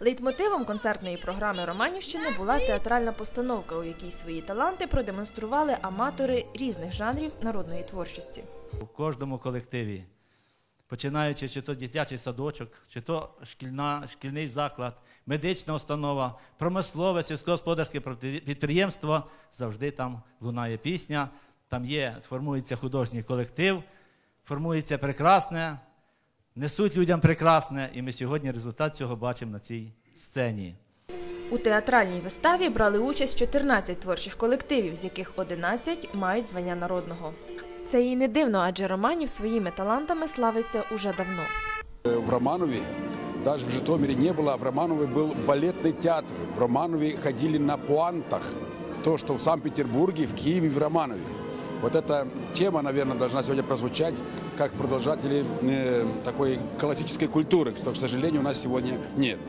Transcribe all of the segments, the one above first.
Лейтмотивом концертної програми Романівщини була театральна постановка, у якій свої таланти продемонстрували аматори різних жанрів народної творчості. У кожному колективі, починаючи чи то дитячий садочок, чи то шкільна, шкільний заклад, медична установа, промислове, сільськогосподарське підприємство, завжди там лунає пісня, там є, формується художній колектив, формується прекрасне, несуть людям прекрасне, і ми сьогодні результат цього бачимо на цій сцені. У театральній виставі брали участь 14 творчих колективів, з яких 11 мають звання народного. Це і не дивно, адже Романів своїми талантами славиться уже давно. В Романове, даже в Житомире не было, а в Романове был балетный театр. В Романове ходили на пуантах. То, что в Санкт-Петербурге, в Киеве, в Романове. Вот эта тема, наверное, должна сегодня прозвучать как продолжатели э, такой классической культуры, что, к сожалению, у нас сегодня нет.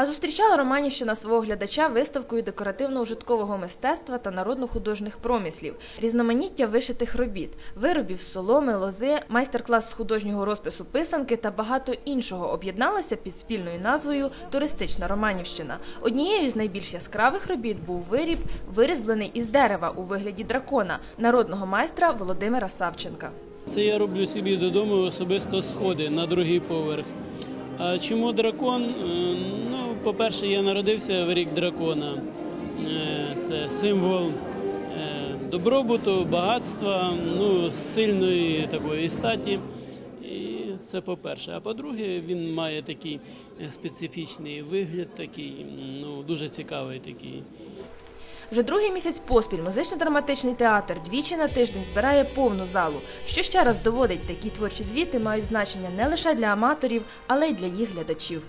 А зустрічала Романівщина свого глядача виставкою декоративно-ужиткового мистецтва та народно-художніх промислів, різноманіття вишитих робіт, виробів з соломи, лози, майстер-клас з художнього розпису писанки та багато іншого об'єдналося під спільною назвою Туристична Романівщина. Однією з найбільш яскравих робіт був виріб, вирізблений із дерева у вигляді дракона народного майстра Володимира Савченка. Це я роблю собі додому особисто сходи на другий поверх. А чому дракон? Е, Ну, по-перше, я народився в рік дракона. Е, Це символ е, добробуту, багатства, ну, сильної такої статі. І це по-перше. А по-друге, він має такий е, специфічний вигляд, такий, ну, дуже цікавий такий. Вже другий місяць поспіль музично-драматичний театр двічі на тиждень збирає повну залу, що ще раз доводить, такі творчі звіти мають значення не лише для аматорів, але й для їх глядачів.